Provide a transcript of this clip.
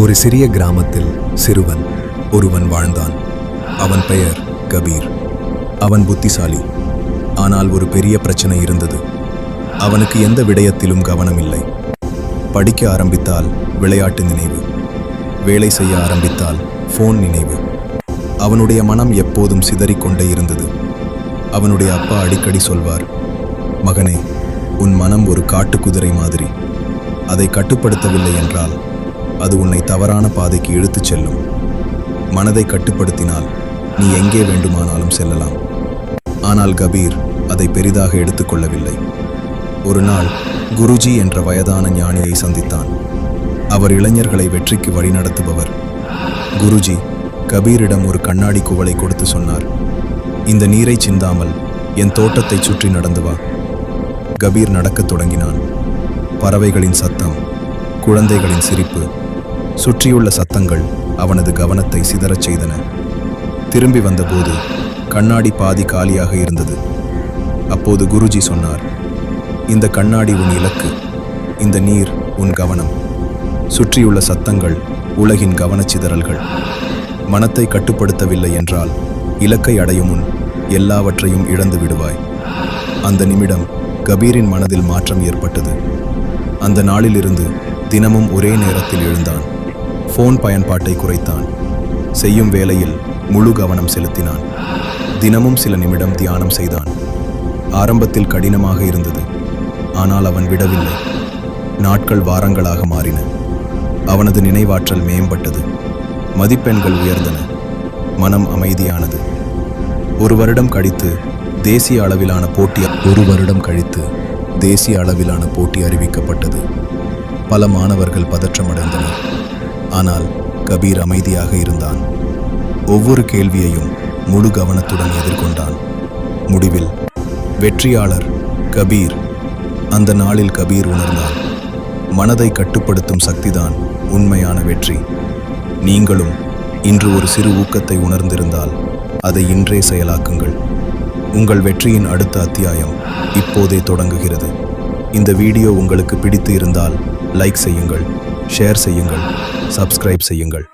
ஒரு சிறிய கிராமத்தில் சிறுவன் ஒருவன் வாழ்ந்தான். அவன் பெயர் கபீர். அவன் புத்திசாலி. ஆனால் ஒரு பெரிய பிரச்சனை இருந்தது. அவனுக்கு எந்த விடயத்திலும் கவனம் இல்லை படிக்க ஆரம்பித்தால் விளையாட்டு நினைவு. வேலை செய்ய ஆரம்பித்தால் ஃபோன் நினைவு. அவனுடைய மனம் எப்போதும் சிதறிக்கொண்டே இருந்தது. அவனுடைய அப்பா அடிக்கடி சொல்வார் மகனே உன் மனம் ஒரு காட்டுக்குதிரை மாதிரி. அதை கட்டுப்படுத்தவில்லை என்றால் அது உன்னை தவறான பாதைக்கு இழுத்துச் செல்லும். மனதை கட்டுப்படுத்தினால் நீ எங்கே வேண்டுமானாலும் செல்லலாம். ஆனால் கபீர் அதை பெரிதாக எடுத்துக்கொள்ளவில்லை ஒரு நாள் குருஜி என்ற வயதான ஞானியை சந்தித்தான். அவர் இளைஞர்களை வெற்றிக்கு வழிநடத்துபவர் குருஜி கபீரிடம் ஒரு கண்ணாடி குவளை கொடுத்து சொன்னார். இந்த நீரை சிந்தாமல் என் தோட்டத்தை சுற்றி நடந்து வா. கபீர் நடக்கத் தொடங்கினான். பறவைகளின் சத்தம் குழந்தைகளின் சிரிப்பு சுற்றியுள்ள சத்தங்கள் அவனது கவனத்தை சிதறச் செய்தன. திரும்பி வந்தபோது கண்ணாடி பாதி காலியாக இருந்தது. அப்போது குருஜி சொன்னார் இந்த கண்ணாடி உன் இலக்கு இந்த நீர் உன் கவனம். சுற்றியுள்ள சத்தங்கள் உலகின் கவனச்சிதறல்கள் மனத்தை கட்டுப்படுத்தவில்லை என்றால் இலக்கை அடையும் முன் எல்லாவற்றையும் இழந்து விடுவாய். அந்த நிமிடம் கபீரின் மனதில் மாற்றம் ஏற்பட்டது. அந்த நாளிலிருந்து தினமும் ஒரே நேரத்தில் எழுந்தான். ஃபோன் பயன்பாட்டை குறைத்தான். செய்யும் வேளையில் முழு கவனம் செலுத்தினான். தினமும் சில நிமிடம் தியானம் செய்தான். ஆரம்பத்தில் கடினமாக இருந்தது. ஆனால் அவன் விடவில்லை. நாட்கள் வாரங்களாக மாறின. அவனது நினைவாற்றல் மேம்பட்டது. மதிப்பெண்கள் உயர்ந்தன. மனம் அமைதியானது. ஒரு வருடம் கழித்து தேசிய அளவிலான போட்டி ஒரு வருடம் கழித்து தேசிய அளவிலான போட்டி அறிவிக்கப்பட்டது. பல மாணவர்கள் பதற்றமடைந்தனர். ஆனால் கபீர் அமைதியாக இருந்தான். ஒவ்வொரு கேள்வியையும் முழு கவனத்துடன் எதிர்கொண்டான். முடிவில் வெற்றியாளர் கபீர் அந்த நாளில் கபீர் உணர்ந்தான் மனதை கட்டுப்படுத்தும் சக்திதான் உண்மையான வெற்றி. நீங்களும் இன்று ஒரு சிறு ஊக்கத்தை உணர்ந்திருந்தால் அதை இன்றே செயலாக்குங்கள். உங்கள் வெற்றியின் அடுத்த அத்தியாயம் இப்போதே தொடங்குகிறது. இந்த வீடியோ உங்களுக்கு பிடித்து இருந்தால் லைக் செய்யுங்கள் ஷேர் செய்யுங்கள் சப்ஸ்கிரைப் செய்யுங்கள்.